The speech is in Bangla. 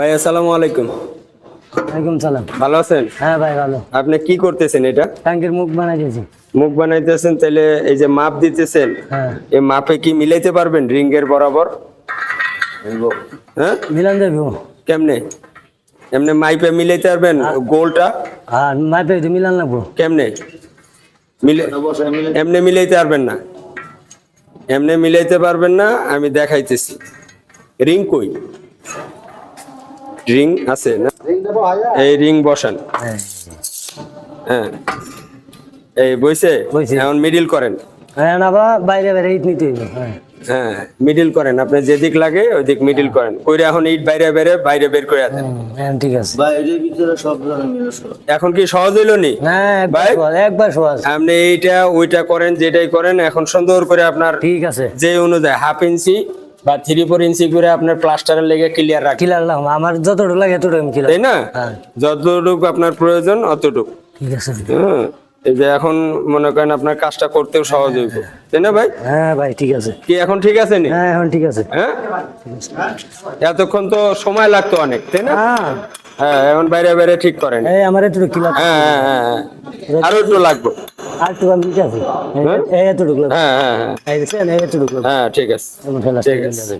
ভাই আসসালামু আলাইকুম। ওয়ালাইকুম সালাম। ভালো আছেন? হ্যাঁ ভাই ভালো। আপনি কি করতেছেন এটা? ট্যাঙ্কের মুখ বানাই দিয়েছি মুখ বানাইতেছেন তাহলে এই যে মাপ দিতেছেন হ্যাঁ। এই মাপে কি মিলাইতে পারবেন রিঙ্গের বরাবর? হ্যাঁ? মিলান দেবো। কেমনে? এমনি মাইপে মিলাইতে পারবেন গোলটা? আর মাপে তো মিলান লাগবো। কেমনে? মিলে এমনি মিলাইতে পারবেন না। এমনি মিলাইতে পারবেন না আমি দেখাইতেছি। রিং কই? রিং আছে না? এই রিং বসান। হ্যাঁ। হ্যাঁ এই বইছে? বইছে। এখন মিডিল করেন। হ্যাঁ না বাইরে বাইরে ইট নিতে হ্যাঁ। হ্যাঁ মিডিল করেন। আপনি যেদিক লাগে ওই দিক মিডিল করেন। কইরা এখন ইট বাইরে বাইরে বাইরে বের করে দেন। হ্যাঁ ঠিক আছে। বাইরের ভিতরে সব ধরনের এখন কি সহজ হইল নি? হ্যাঁ একবার ভাই? সহজ, একবার সহজ। আপনি এইটা ওইটা করেন যেটাই করেন এখন সুন্দর করে আপনার ঠিক আছে। যে অনুযায়ী হাফ ইঞ্চি বা থ্রি ফোর ইঞ্চি করে আপনার প্লাস্টারের লেগে ক্লিয়ার লাগবো আমার যতটুকু লাগে এতটুকু আমি তাই না? হ্যাঁ। যতটুকু আপনার প্রয়োজন অতটুকু। ঠিক আছে হ্যাঁ। এই যে এখন মনে করেন আপনার কাজটা করতেও সহজ হইব। তাই না ভাই? হ্যাঁ ভাই ঠিক আছে। কি এখন ঠিক আছে নি? হ্যাঁ এখন ঠিক আছে। হ্যাঁ? এতক্ষণ তো সময় লাগতো অনেক তাই না? হ্যাঁ। হ্যাঁ এখন বাইরে বাইরে ঠিক করেন। এই আমার হ্যাঁ হ্যাঁ হ্যাঁ হ্যাঁ। আরও একটু লাগবে। আর একটু আমি আছে। এই এতটুকু হ্যাঁ হ্যাঁ হ্যাঁ। হ্যাঁ ঠিক আছে। ঠিক আছে।